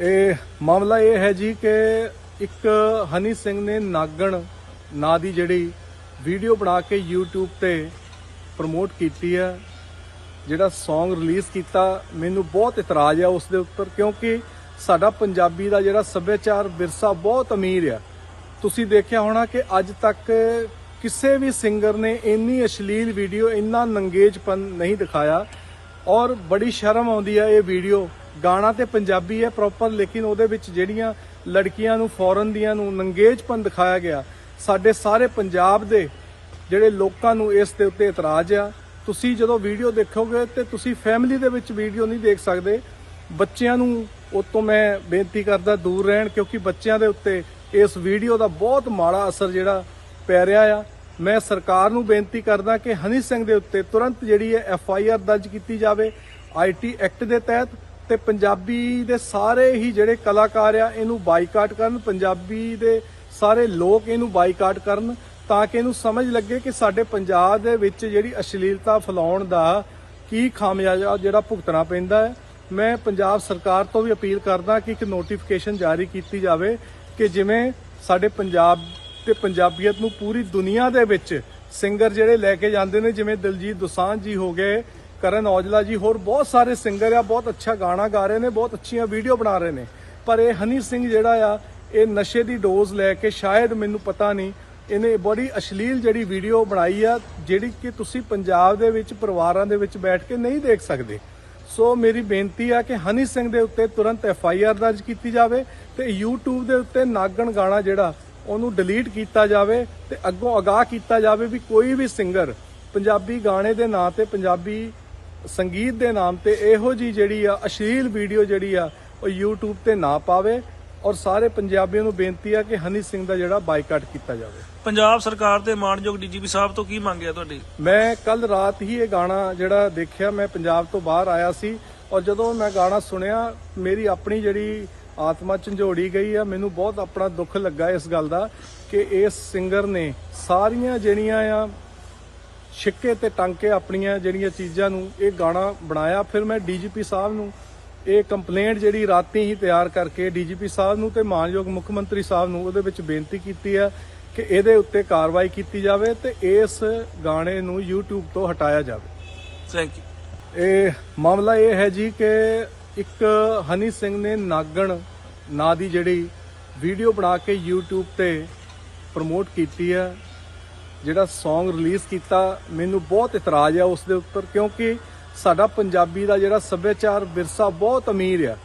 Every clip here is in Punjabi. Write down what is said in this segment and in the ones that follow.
ਇਹ ਮਾਮਲਾ ਇਹ ਹੈ ਜੀ ਕਿ ਇੱਕ ਹਨੀ ਸਿੰਘ ਨੇ ਨਾਗਣ ਨਾਂ ਦੀ ਜਿਹੜੀ ਵੀਡੀਓ ਬਣਾ ਕੇ YouTube ਤੇ ਪ੍ਰਮੋਟ ਕੀਤੀ ਹੈ, ਜਿਹੜਾ Song ਰਿਲੀਜ਼ ਕੀਤਾ, ਮੈਨੂੰ ਬਹੁਤ ਇਤਰਾਜ਼ ਆ ਉਸ ਦੇ ਉੱਪਰ, ਕਿਉਂਕਿ ਸਾਡਾ ਪੰਜਾਬੀ ਦਾ ਜਿਹੜਾ ਸੱਭਿਆਚਾਰ ਵਿਰਸਾ ਬਹੁਤ ਅਮੀਰ ਆ। ਤੁਸੀਂ ਦੇਖਿਆ ਹੋਣਾ ਕਿ ਅੱਜ ਤੱਕ ਕਿਸੇ ਵੀ ਸਿੰਗਰ ਨੇ ਇੰਨੀ ਅਸ਼ਲੀਲ ਵੀਡੀਓ ਇੰਨਾ ਨੰਗੇਜਪਨ ਨਹੀਂ ਦਿਖਾਇਆ, ਔਰ ਬੜੀ ਸ਼ਰਮ ਆਉਂਦੀ ਆ ਇਹ ਵੀਡੀਓ ਗਾਣਾ ਤੇ ਪੰਜਾਬੀ ਹੈ ਪ੍ਰੋਪਰ ਲੇਕਿਨ ਉਹਦੇ ਵਿੱਚ ਜਿਹੜੀਆਂ ਲੜਕੀਆਂ ਨੂੰ ਫੋਰਨ ਦੀਆਂ ਨੂੰ ਨੰਗੇਜਪਨ ਦਿਖਾਇਆ ਗਿਆ, ਸਾਡੇ ਸਾਰੇ ਪੰਜਾਬ ਦੇ ਜਿਹੜੇ ਲੋਕਾਂ ਨੂੰ ਇਸ ਦੇ ਉੱਤੇ ਇਤਰਾਜ਼ ਆ। ਤੁਸੀਂ ਜਦੋਂ ਵੀਡੀਓ ਦੇਖੋਗੇ ਤੇ ਤੁਸੀਂ ਫੈਮਿਲੀ ਦੇ ਵਿੱਚ ਵੀਡੀਓ ਨਹੀਂ ਦੇਖ ਸਕਦੇ। ਬੱਚਿਆਂ ਨੂੰ ਉਹ ਤੋਂ ਮੈਂ ਬੇਨਤੀ ਕਰਦਾ ਦੂਰ ਰਹਿਣ, ਕਿਉਂਕਿ ਬੱਚਿਆਂ ਦੇ ਉੱਤੇ ਇਸ ਵੀਡੀਓ ਦਾ ਬਹੁਤ ਮਾੜਾ ਅਸਰ ਜਿਹੜਾ ਪੈ ਰਿਹਾ ਆ। ਮੈਂ ਸਰਕਾਰ ਨੂੰ ਬੇਨਤੀ ਕਰਦਾ ਕਿ ਹਨੀ ਸਿੰਘ ਦੇ ਉੱਤੇ ਤੁਰੰਤ ਜਿਹੜੀ ਹੈ ਐਫ ਆਈ ਆਰ ਦਰਜ ਕੀਤੀ ਜਾਵੇ। ਆਈਟੀ ਐਕਟ ਦੇ ਤਹਿਤ ਤੇ ਪੰਜਾਬੀ ਦੇ ਸਾਰੇ ਹੀ ਜਿਹੜੇ ਕਲਾਕਾਰ ਆ, ਇਹਨੂੰ ਬਾਈਕਾਟ ਕਰਨ, ਪੰਜਾਬੀ ਦੇ ਸਾਰੇ ਲੋਕ ਇਹਨੂੰ ਬਾਈਕਾਟ ਕਰਨ, ਤਾਂ ਕਿ ਇਹਨੂੰ ਸਮਝ ਲੱਗੇ ਕਿ ਸਾਡੇ ਪੰਜਾਬ ਦੇ ਵਿੱਚ ਜਿਹੜੀ ਅਸ਼ਲੀਲਤਾ ਫੈਲਾਉਣ ਦਾ ਕੀ ਖਾਮਿਆਜਾ ਜਿਹੜਾ ਭੁਗਤਣਾ ਪੈਂਦਾ ਹੈ। ਮੈਂ ਪੰਜਾਬ ਸਰਕਾਰ ਤੋਂ ਵੀ ਅਪੀਲ ਕਰਦਾ ਕਿ ਇੱਕ ਨੋਟੀਫਿਕੇਸ਼ਨ ਜਾਰੀ ਕੀਤੀ ਜਾਵੇ ਕਿ ਜਿਵੇਂ ਸਾਡੇ ਪੰਜਾਬ ਤੇ ਪੰਜਾਬੀਅਤ ਨੂੰ ਪੂਰੀ ਦੁਨੀਆ ਦੇ ਵਿੱਚ ਸਿੰਗਰ ਜਿਹੜੇ ਲੈ ਕੇ ਜਾਂਦੇ ਨੇ, ਜਿਵੇਂ ਦਿਲਜੀਤ ਦੋਸਾਂਝ ਜੀ ਹੋ ਗਏ ਕਰਨ ਔਜਲਾ ਜੀ, ਹੋਰ ਬਹੁਤ ਸਾਰੇ ਸਿੰਗਰ ਆ, ਬਹੁਤ ਅੱਛਾ ਗਾਣਾ ਗਾ ਰਹੇ ਨੇ, ਬਹੁਤ ਅੱਛੀਆਂ ਵੀਡੀਓ ਬਣਾ ਰਹੇ ਨੇ। ਪਰ ਇਹ ਹਨੀ ਸਿੰਘ ਜਿਹੜਾ ਆ, ਇਹ ਨਸ਼ੇ ਦੀ ਡੋਜ਼ ਲੈ ਕੇ ਸ਼ਾਇਦ ਮੈਨੂੰ ਪਤਾ ਨਹੀਂ, ਇਹਨੇ ਬੜੀ ਅਸ਼ਲੀਲ ਜਿਹੜੀ ਵੀਡੀਓ ਬਣਾਈ ਆ, ਜਿਹੜੀ ਕਿ ਤੁਸੀਂ ਪੰਜਾਬ ਦੇ ਵਿੱਚ, ਪਰਿਵਾਰਾਂ ਦੇ ਵਿੱਚ ਬੈਠ ਕੇ ਨਹੀਂ ਦੇਖ ਸਕਦੇ। ਸੋ ਮੇਰੀ ਬੇਨਤੀ ਆ ਕਿ ਹਨੀ ਸਿੰਘ ਦੇ ਉੱਤੇ ਤੁਰੰਤ ਐਫ ਆਈ ਆਰ ਦਰਜ ਕੀਤੀ ਜਾਵੇ ਤੇ YouTube ਦੇ ਉੱਤੇ ਨਾਗਣ ਗਾਣਾ ਜਿਹੜਾ, ਉਹਨੂੰ ਡਿਲੀਟ ਕੀਤਾ ਜਾਵੇ ਤੇ ਅੱਗੋਂ ਅਗਾਹ ਕੀਤਾ ਜਾਵੇ ਵੀ ਕੋਈ ਵੀ ਸਿੰਗਰ ਪੰਜਾਬੀ ਗਾਣੇ ਦੇ ਨਾਂ ਤੇ ਪੰਜਾਬੀ ਸੰਗੀਤ ਦੇ ਨਾਮ ਤੇ ਇਹੋ ਜੀ ਜਿਹੜੀ ਆ ਅਸ਼ਲੀਲ ਵੀਡੀਓ ਜਿਹੜੀ ਆ ਉਹ YouTube ਤੇ ਨਾ ਪਾਵੇ ਔਰ ਸਾਰੇ ਪੰਜਾਬੀਆਂ ਨੂੰ ਬੇਨਤੀ ਆ ਕਿ ਹਨੀ ਸਿੰਘ ਦਾ ਜਿਹੜਾ ਬਾਈਕਾਟ ਕੀਤਾ ਜਾਵੇ। ਪੰਜਾਬ ਸਰਕਾਰ ਤੇ ਮਾਨਯੋਗ ਡੀਜੀਪੀ ਸਾਹਿਬ ਤੋਂ ਕੀ ਮੰਗਿਆ ਤੁਹਾਡੀ? ਮੈਂ ਕੱਲ ਰਾਤ ਹੀ ਇਹ ਗਾਣਾ ਜਿਹੜਾ ਦੇਖਿਆ ਮੈਂ ਪੰਜਾਬ ਤੋਂ ਬਾਹਰ ਆਇਆ ਸੀ ਔਰ ਜਦੋਂ ਮੈਂ ਗਾਣਾ ਸੁਣਿਆ ਮੇਰੀ ਆਪਣੀ ਜਿਹੜੀ ਆਤਮਾ ਝੰਜੋੜੀ ਗਈ ਆ ਮੈਨੂੰ ਬਹੁਤ ਆਪਣਾ ਦੁੱਖ ਲੱਗਾ ਇਸ ਗੱਲ ਦਾ ਕਿ ਇਸ ਸਿੰਗਰ ਨੇ ਸਾਰੀਆਂ ਜਿਹੜੀਆਂ ਆ ਛਿੱਕੇ ਤੇ ਟਾਂਕੇ ਆਪਣੀਆਂ ਜਿਹੜੀਆਂ ਚੀਜ਼ਾਂ ਨੂੰ ਇਹ ਗਾਣਾ ਬਣਾਇਆ। ਫਿਰ ਮੈਂ ਡੀਜੀਪੀ ਸਾਹਿਬ ਨੂੰ ਇਹ ਕੰਪਲੇਂਟ ਜਿਹੜੀ ਰਾਤੀ ਹੀ ਤਿਆਰ ਕਰਕੇ ਡੀਜੀਪੀ ਸਾਹਿਬ ਨੂੰ ਤੇ ਮਾਨਯੋਗ ਮੁੱਖ ਮੰਤਰੀ ਸਾਹਿਬ ਨੂੰ ਉਹਦੇ ਵਿੱਚ ਬੇਨਤੀ ਕੀਤੀ ਆ ਕਿ ਇਹਦੇ ਉੱਤੇ ਕਾਰਵਾਈ ਕੀਤੀ ਜਾਵੇ ਤੇ ਇਸ ਗਾਣੇ ਨੂੰ YouTube ਤੋਂ ਹਟਾਇਆ ਜਾਵੇ। ਥੈਂਕ ਯੂ ਇਹ ਮਾਮਲਾ ਇਹ ਹੈ ਜੀ ਕਿ ਇੱਕ ਹਨੀ ਸਿੰਘ ਨੇ ਨਾਗਣ ਨਾਂ ਦੀ ਜਿਹੜੀ ਵੀਡੀਓ ਬਣਾ ਕੇ YouTube ਤੇ ਪ੍ਰਮੋਟ ਕੀਤੀ ਹੈ। ਜਿਹੜਾ Song ਰਿਲੀਜ਼ ਕੀਤਾ, ਮੈਨੂੰ ਬਹੁਤ ਇਤਰਾਜ਼ ਆ ਉਸ ਦੇ ਉੱਪਰ, ਕਿਉਂਕਿ ਸਾਡਾ ਪੰਜਾਬੀ ਦਾ ਜਿਹੜਾ ਸੱਭਿਆਚਾਰ ਵਿਰਸਾ ਬਹੁਤ ਅਮੀਰ ਆ।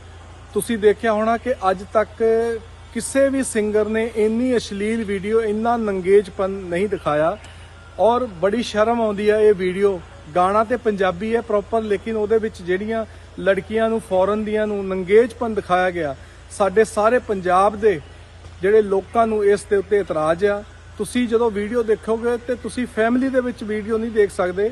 ਤੁਸੀਂ ਦੇਖਿਆ ਹੋਣਾ ਕਿ ਅੱਜ ਤੱਕ ਕਿਸੇ ਵੀ ਸਿੰਗਰ ਨੇ ਇੰਨੀ ਅਸ਼ਲੀਲ ਵੀਡੀਓ ਇੰਨਾ ਨੰਗੇਜਪਨ ਨਹੀਂ ਦਿਖਾਇਆ। ਔਰ ਬੜੀ ਸ਼ਰਮ ਆਉਂਦੀ ਆ ਇਹ ਵੀਡੀਓ ਗਾਣਾ ਤੇ ਪੰਜਾਬੀ ਹੈ ਪ੍ਰੋਪਰ ਲੇਕਿਨ ਉਹਦੇ ਵਿੱਚ ਜਿਹੜੀਆਂ ਲੜਕੀਆਂ ਨੂੰ ਫੋਰਨ ਦੀਆਂ ਨੂੰ ਨੰਗੇਜਪਨ ਦਿਖਾਇਆ ਗਿਆ, ਸਾਡੇ ਸਾਰੇ ਪੰਜਾਬ ਦੇ ਜਿਹੜੇ ਲੋਕਾਂ ਨੂੰ ਇਸ ਦੇ ਉੱਤੇ ਇਤਰਾਜ਼ ਆ। ਤੁਸੀਂ ਜਦੋਂ ਵੀਡੀਓ ਦੇਖੋਗੇ ਤੇ ਤੁਸੀਂ ਫੈਮਿਲੀ ਦੇ ਵਿੱਚ ਵੀਡੀਓ ਨਹੀਂ ਦੇਖ ਸਕਦੇ।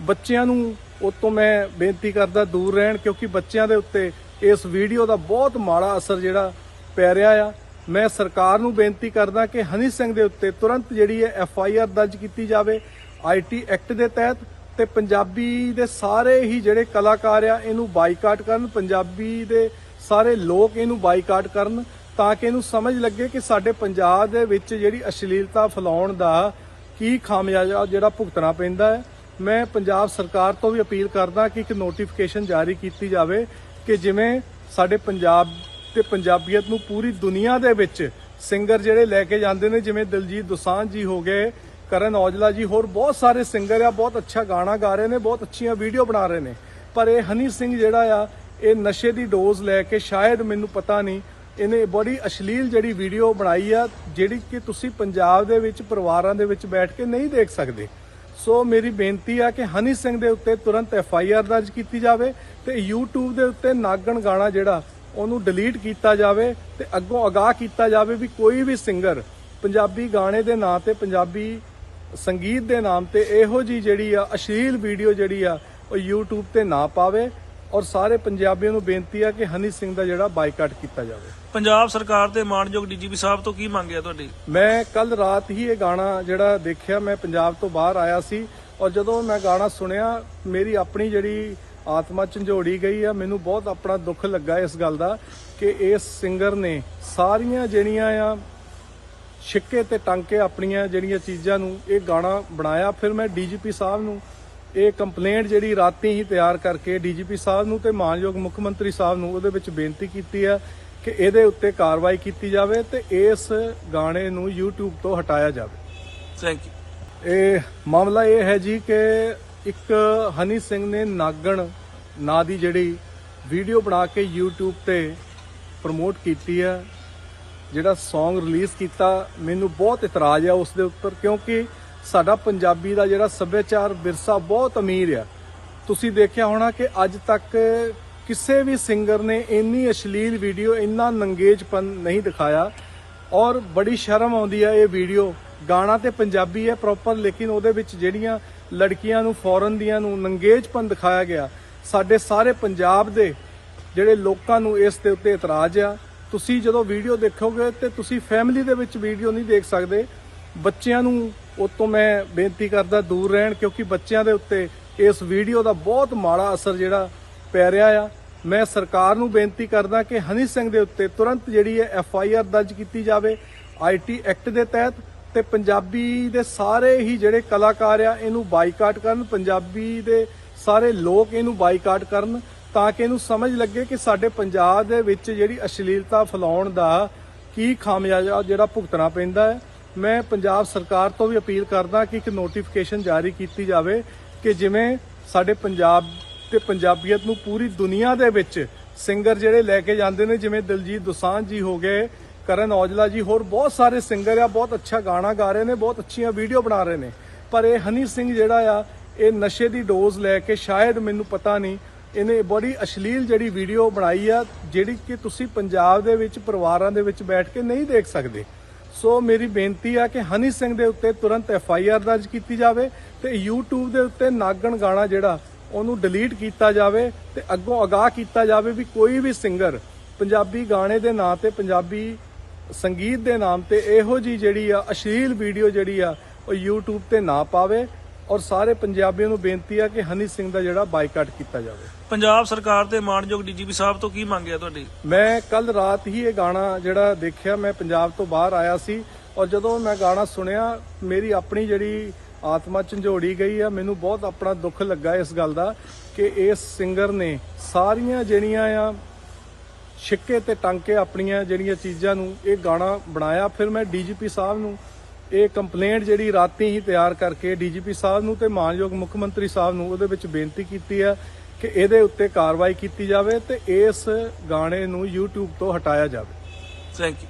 ਬੱਚਿਆਂ ਨੂੰ ਉਹ ਤੋਂ ਮੈਂ ਬੇਨਤੀ ਕਰਦਾ ਦੂਰ ਰਹਿਣ, ਕਿਉਂਕਿ ਬੱਚਿਆਂ ਦੇ ਉੱਤੇ ਇਸ ਵੀਡੀਓ ਦਾ ਬਹੁਤ ਮਾੜਾ ਅਸਰ ਜਿਹੜਾ ਪੈ ਰਿਹਾ ਆ। ਮੈਂ ਸਰਕਾਰ ਨੂੰ ਬੇਨਤੀ ਕਰਦਾ ਕਿ ਹਨੀ ਸਿੰਘ ਦੇ ਉੱਤੇ ਤੁਰੰਤ ਜਿਹੜੀ ਹੈ ਐਫ ਆਈ ਆਰ ਦਰਜ ਕੀਤੀ ਜਾਵੇ ਆਈਟੀ ਐਕਟ ਦੇ ਤਹਿਤ, ਤੇ ਪੰਜਾਬੀ ਦੇ ਸਾਰੇ ਹੀ ਜਿਹੜੇ ਕਲਾਕਾਰ ਆ, ਇਹਨੂੰ ਬਾਈਕਾਟ ਕਰਨ, ਪੰਜਾਬੀ ਦੇ ਸਾਰੇ ਲੋਕ ਇਹਨੂੰ ਬਾਈਕਾਟ ਕਰਨ। ਤਾਂ ਕਿ ਇਹਨੂੰ ਸਮਝ ਲੱਗੇ ਕਿ ਸਾਡੇ ਪੰਜਾਬ ਦੇ ਵਿੱਚ ਜਿਹੜੀ ਅਸ਼ਲੀਲਤਾ ਫੈਲਾਉਣ ਦਾ ਕੀ ਖਾਮਿਆਜਾ ਜਿਹੜਾ ਭੁਗਤਣਾ ਪੈਂਦਾ ਹੈ। ਮੈਂ ਪੰਜਾਬ ਸਰਕਾਰ ਤੋਂ ਵੀ ਅਪੀਲ ਕਰਦਾ ਕਿ ਇੱਕ ਨੋਟੀਫਿਕੇਸ਼ਨ ਜਾਰੀ ਕੀਤੀ ਜਾਵੇ ਕਿ ਜਿਵੇਂ ਸਾਡੇ ਪੰਜਾਬ ਤੇ ਪੰਜਾਬੀਅਤ ਨੂੰ ਪੂਰੀ ਦੁਨੀਆ ਦੇ ਵਿੱਚ ਸਿੰਗਰ ਜਿਹੜੇ ਲੈ ਕੇ ਜਾਂਦੇ ਨੇ, ਜਿਵੇਂ ਦਿਲਜੀਤ ਦੋਸਾਂਝ ਜੀ ਹੋ ਗਏ, ਕਰਨ ਔਜਲਾ ਜੀ, ਹੋਰ ਬਹੁਤ ਸਾਰੇ ਸਿੰਗਰ ਆ, ਬਹੁਤ ਅੱਛਾ ਗਾਣਾ ਗਾ ਰਹੇ ਨੇ, ਬਹੁਤ ਅੱਛੀਆਂ ਵੀਡੀਓ ਬਣਾ ਰਹੇ ਨੇ। ਪਰ ਇਹ ਹਨੀ ਸਿੰਘ ਜਿਹੜਾ ਆ, ਇਹ ਨਸ਼ੇ ਦੀ ਡੋਜ਼ ਲੈ ਕੇ ਸ਼ਾਇਦ ਮੈਨੂੰ ਪਤਾ ਨਹੀਂ ਇਹਨੇ ਬੜੀ ਅਸ਼ਲੀਲ ਜਿਹੜੀ ਵੀਡੀਓ ਬਣਾਈ ਆ, ਜਿਹੜੀ ਕਿ ਤੁਸੀਂ ਪੰਜਾਬ ਦੇ ਵਿੱਚ, ਪਰਿਵਾਰਾਂ ਦੇ ਵਿੱਚ ਬੈਠ ਕੇ ਨਹੀਂ ਦੇਖ ਸਕਦੇ। ਸੋ ਮੇਰੀ ਬੇਨਤੀ ਆ ਕਿ ਹਨੀ ਸਿੰਘ ਦੇ ਉੱਤੇ ਤੁਰੰਤ ਐਫ ਆਈ ਆਰ ਦਰਜ ਕੀਤੀ ਜਾਵੇ ਤੇ YouTube ਦੇ ਉੱਤੇ ਨਾਗਣ ਗਾਣਾ ਜਿਹੜਾ, ਉਹਨੂੰ ਡਿਲੀਟ ਕੀਤਾ ਜਾਵੇ ਤੇ ਅੱਗੋਂ ਅਗਾਹ ਕੀਤਾ ਜਾਵੇ ਵੀ ਕੋਈ ਵੀ ਸਿੰਗਰ ਪੰਜਾਬੀ ਗਾਣੇ ਦੇ ਨਾਂ ਤੇ, ਪੰਜਾਬੀ ਸੰਗੀਤ ਦੇ ਨਾਮ ਤੇ ਇਹੋ ਜੀ ਜਿਹੜੀ ਆ ਅਸ਼ਲੀਲ ਵੀਡੀਓ ਜਿਹੜੀ ਆ, ਉਹ YouTube ਤੇ ਨਾ ਪਾਵੇ। ਔਰ ਸਾਰੇ ਪੰਜਾਬੀਆਂ ਨੂੰ ਬੇਨਤੀ ਆ ਕਿ ਹਨੀ ਸਿੰਘ ਦਾ ਜਿਹੜਾ ਬਾਈਕਾਟ ਕੀਤਾ ਜਾਵੇ। ਪੰਜਾਬ ਸਰਕਾਰ ਤੇ ਮਾਨਯੋਗ ਡੀਜੀਪੀ ਸਾਹਿਬ ਤੋਂ ਕੀ ਮੰਗਿਆ ਤੁਹਾਡੀ? ਮੈਂ ਕੱਲ ਰਾਤ ਹੀ ਇਹ ਗਾਣਾ ਜਿਹੜਾ ਦੇਖਿਆ ਮੈਂ ਪੰਜਾਬ ਤੋਂ ਬਾਹਰ ਆਇਆ ਸੀ ਔਰ ਜਦੋਂ ਮੈਂ ਗਾਣਾ ਸੁਣਿਆ ਮੇਰੀ ਆਪਣੀ ਜਿਹੜੀ ਆਤਮਾ ਝੰਜੋੜੀ ਗਈ ਆ ਮੈਨੂੰ ਬਹੁਤ ਆਪਣਾ ਦੁੱਖ ਲੱਗਾ ਇਸ ਗੱਲ ਦਾ ਕਿ ਇਸ ਸਿੰਗਰ ਨੇ ਸਾਰੀਆਂ ਜਿਹੜੀਆਂ ਆ ਛਿੱਕੇ ਤੇ ਟਾਂਕੇ ਆਪਣੀਆਂ ਜਿਹੜੀਆਂ ਚੀਜ਼ਾਂ ਨੂੰ ਇਹ ਗਾਣਾ ਬਣਾਇਆ। ਫਿਰ ਮੈਂ ਡੀਜੀਪੀ ਸਾਹਿਬ ਨੂੰ ਇਹ ਕੰਪਲੇਂਟ ਜਿਹੜੀ ਰਾਤੀ ਹੀ ਤਿਆਰ ਕਰਕੇ ਡੀਜੀਪੀ ਸਾਹਿਬ ਨੂੰ ਤੇ ਮਾਨਯੋਗ ਮੁੱਖ ਮੰਤਰੀ ਸਾਹਿਬ ਨੂੰ ਉਹਦੇ ਵਿੱਚ ਬੇਨਤੀ ਕੀਤੀ ਹੈ ਕਿ ਇਹਦੇ ਉੱਤੇ ਕਾਰਵਾਈ ਕੀਤੀ ਜਾਵੇ ਤੇ ਇਸ ਗਾਣੇ ਨੂੰ YouTube ਤੋਂ ਹਟਾਇਆ ਜਾਵੇ। ਥੈਂਕ ਯੂ ਇਹ ਮਾਮਲਾ ਇਹ ਹੈ ਜੀ ਕਿ ਇੱਕ ਹਨੀ ਸਿੰਘ ਨੇ ਨਾਗਣ ਨਾਂ ਦੀ ਜਿਹੜੀ ਵੀਡੀਓ ਬਣਾ ਕੇ YouTube ਤੇ ਪ੍ਰਮੋਟ ਕੀਤੀ ਹੈ ਜਿਹੜਾ Song ਰਿਲੀਜ਼ ਕੀਤਾ ਮੈਨੂੰ ਬਹੁਤ ਇਤਰਾਜ਼ ਆ ਉਸ ਦੇ ਉੱਪਰ ਕਿਉਂਕਿ ਸਾਡਾ ਪੰਜਾਬੀ ਦਾ ਜਿਹੜਾ ਸੱਭਿਆਚਾਰ ਵਿਰਸਾ ਬਹੁਤ ਅਮੀਰ ਆ। ਤੁਸੀਂ ਦੇਖਿਆ ਹੋਣਾ ਕਿ ਅੱਜ ਤੱਕ ਕਿਸੇ ਵੀ ਸਿੰਗਰ ਨੇ ਇੰਨੀ ਅਸ਼ਲੀਲ ਵੀਡੀਓ, ਇੰਨਾ ਨੰਗੇਜਪਨ ਨਹੀਂ ਦਿਖਾਇਆ। ਔਰ ਬੜੀ ਸ਼ਰਮ ਆਉਂਦੀ ਆ ਇਹ ਵੀਡੀਓ। ਗਾਣਾ ਤੇ ਪੰਜਾਬੀ ਹੈ ਪ੍ਰੋਪਰ ਲੇਕਿਨ ਉਹਦੇ ਵਿੱਚ ਜਿਹੜੀਆਂ ਲੜਕੀਆਂ ਨੂੰ ਫੋਰਨ ਦੀਆਂ ਨੂੰ ਨੰਗੇਜਪਨ ਦਿਖਾਇਆ ਗਿਆ, ਸਾਡੇ ਸਾਰੇ ਪੰਜਾਬ ਦੇ ਜਿਹੜੇ ਲੋਕਾਂ ਨੂੰ ਇਸ ਦੇ ਉੱਤੇ ਇਤਰਾਜ਼ ਆ। ਤੁਸੀਂ ਜਦੋਂ ਵੀਡੀਓ ਦੇਖੋਗੇ ਤੇ ਤੁਸੀਂ ਫੈਮਿਲੀ ਦੇ ਵਿੱਚ ਵੀਡੀਓ ਨਹੀਂ ਦੇਖ ਸਕਦੇ। ਬੱਚਿਆਂ ਨੂੰ ਉਹ ਤੋਂ ਮੈਂ ਬੇਨਤੀ ਕਰਦਾ ਦੂਰ ਰਹਿਣ, ਕਿਉਂਕਿ ਬੱਚਿਆਂ ਦੇ ਉੱਤੇ ਇਸ ਵੀਡੀਓ ਦਾ ਬਹੁਤ ਮਾੜਾ ਅਸਰ ਜਿਹੜਾ ਪੈ ਰਿਹਾ ਆ। ਮੈਂ ਸਰਕਾਰ ਨੂੰ ਬੇਨਤੀ ਕਰਦਾ ਕਿ ਹਨੀ ਸਿੰਘ ਦੇ ਉੱਤੇ ਤੁਰੰਤ ਜਿਹੜੀ ਹੈ ਐਫ ਆਈ ਆਰ ਦਰਜ ਕੀਤੀ ਜਾਵੇ ਆਈਟੀ ਐਕਟ ਦੇ ਤਹਿਤ, ਤੇ ਪੰਜਾਬੀ ਦੇ ਸਾਰੇ ਹੀ ਜਿਹੜੇ ਕਲਾਕਾਰ ਆ, ਇਹਨੂੰ ਬਾਈਕਾਟ ਕਰਨ, ਪੰਜਾਬੀ ਦੇ ਸਾਰੇ ਲੋਕ ਇਹਨੂੰ ਬਾਈਕਾਟ ਕਰਨ, ਤਾਂ ਕਿ ਇਹਨੂੰ ਸਮਝ ਲੱਗੇ ਕਿ ਸਾਡੇ ਪੰਜਾਬ ਦੇ ਵਿੱਚ ਜਿਹੜੀ ਅਸ਼ਲੀਲਤਾ ਫੈਲਾਉਣ ਦਾ ਕੀ ਖਾਮਿਆਜਾ ਜਿਹੜਾ ਭੁਗਤਣਾ ਪੈਂਦਾ ਹੈ। ਮੈਂ ਪੰਜਾਬ ਸਰਕਾਰ ਤੋਂ ਵੀ ਅਪੀਲ ਕਰਦਾ ਕਿ ਇੱਕ ਨੋਟੀਫਿਕੇਸ਼ਨ ਜਾਰੀ ਕੀਤੀ ਜਾਵੇ ਕਿ ਜਿਵੇਂ ਸਾਡੇ ਪੰਜਾਬ ਤੇ ਪੰਜਾਬੀਅਤ ਨੂੰ ਪੂਰੀ ਦੁਨੀਆ ਦੇ ਵਿੱਚ ਸਿੰਗਰ ਜਿਹੜੇ ਲੈ ਕੇ ਜਾਂਦੇ ਨੇ, ਜਿਵੇਂ ਦਿਲਜੀਤ ਦੋਸਾਂਝ ਜੀ ਹੋ ਗਏ, ਕਰਨ ਔਜਲਾ ਜੀ, ਹੋਰ ਬਹੁਤ ਸਾਰੇ ਸਿੰਗਰ ਆ, ਬਹੁਤ ਅੱਛਾ ਗਾਣਾ ਗਾ ਰਹੇ ਨੇ, ਬਹੁਤ ਅੱਛੀਆਂ ਵੀਡੀਓ ਬਣਾ ਰਹੇ ਨੇ। ਪਰ ਇਹ ਹਨੀ ਸਿੰਘ ਜਿਹੜਾ ਆ, ਇਹ ਨਸ਼ੇ ਦੀ ਡੋਜ਼ ਲੈ ਕੇ ਸ਼ਾਇਦ ਮੈਨੂੰ ਪਤਾ ਨਹੀਂ, ਇਹਨੇ ਬੜੀ ਅਸ਼ਲੀਲ ਜਿਹੜੀ ਵੀਡੀਓ ਬਣਾਈ ਆ, ਜਿਹੜੀ ਕਿ ਤੁਸੀਂ ਪੰਜਾਬ ਦੇ ਵਿੱਚ ਪਰਿਵਾਰਾਂ ਦੇ ਵਿੱਚ ਬੈਠ ਕੇ ਨਹੀਂ ਦੇਖ ਸਕਦੇ। ਸੋ ਮੇਰੀ ਬੇਨਤੀ ਆ ਕਿ ਹਨੀ ਸਿੰਘ ਦੇ ਉੱਤੇ ਤੁਰੰਤ ਐਫ ਆਈ ਆਰ ਦਰਜ ਕੀਤੀ ਜਾਵੇ ਤੇ YouTube ਦੇ ਉੱਤੇ ਨਾਗਣ ਗਾਣਾ ਜਿਹੜਾ, ਉਹਨੂੰ ਡਿਲੀਟ ਕੀਤਾ ਜਾਵੇ ਤੇ ਅੱਗੋਂ ਅਗਾਹ ਕੀਤਾ ਜਾਵੇ ਵੀ ਕੋਈ ਵੀ ਸਿੰਗਰ ਪੰਜਾਬੀ ਗਾਣੇ ਦੇ ਨਾਂ ਤੇ, ਪੰਜਾਬੀ ਸੰਗੀਤ ਦੇ ਨਾਮ ਤੇ ਇਹੋ ਜੀ ਜਿਹੜੀ ਆ ਅਸ਼ਲੀਲ ਵੀਡੀਓ ਜਿਹੜੀ ਆ, ਉਹ YouTube ਤੇ ਨਾ ਪਾਵੇ। ਔਰ ਸਾਰੇ ਪੰਜਾਬੀਆਂ ਨੂੰ ਬੇਨਤੀ ਆ ਕਿ ਹਨੀ ਸਿੰਘ ਦਾ ਜਿਹੜਾ ਬਾਈਕਾਟ ਕੀਤਾ ਜਾਵੇ। ਪੰਜਾਬ ਸਰਕਾਰ ਤੇ ਮਾਨਯੋਗ ਡੀਜੀਪੀ ਸਾਹਿਬ ਤੋਂ ਕੀ ਮੰਗਿਆ ਤੁਹਾਡੀ? ਮੈਂ ਕੱਲ ਰਾਤ ਹੀ ਇਹ ਗਾਣਾ ਜਿਹੜਾ ਦੇਖਿਆ ਮੈਂ ਪੰਜਾਬ ਤੋਂ ਬਾਹਰ ਆਇਆ ਸੀ ਔਰ ਜਦੋਂ ਮੈਂ ਗਾਣਾ ਸੁਣਿਆ ਮੇਰੀ ਆਪਣੀ ਜਿਹੜੀ ਆਤਮਾ ਝੰਜੋੜੀ ਗਈ ਆ ਮੈਨੂੰ ਬਹੁਤ ਆਪਣਾ ਦੁੱਖ ਲੱਗਾ ਇਸ ਗੱਲ ਦਾ ਕਿ ਇਸ ਸਿੰਗਰ ਨੇ ਸਾਰੀਆਂ ਜਿਹੜੀਆਂ ਆ ਛਿੱਕੇ ਤੇ ਟਾਂਕੇ ਆਪਣੀਆਂ ਜਿਹੜੀਆਂ ਚੀਜ਼ਾਂ ਨੂੰ ਇਹ ਗਾਣਾ ਬਣਾਇਆ। ਫਿਰ ਮੈਂ ਡੀਜੀਪੀ ਸਾਹਿਬ ਨੂੰ ਇਹ ਕੰਪਲੇਂਟ ਜਿਹੜੀ ਰਾਤੀ ਹੀ ਤਿਆਰ ਕਰਕੇ ਡੀਜੀਪੀ ਸਾਹਿਬ ਨੂੰ ਤੇ ਮਾਨਯੋਗ ਮੁੱਖ ਮੰਤਰੀ ਸਾਹਿਬ ਨੂੰ ਉਹਦੇ ਵਿੱਚ ਬੇਨਤੀ ਕੀਤੀ ਹੈ ਕਿ ਇਹਦੇ ਉੱਤੇ ਕਾਰਵਾਈ ਕੀਤੀ ਜਾਵੇ ਤੇ ਇਸ ਗਾਣੇ ਨੂੰ YouTube ਤੋਂ ਹਟਾਇਆ ਜਾਵੇ। Thank you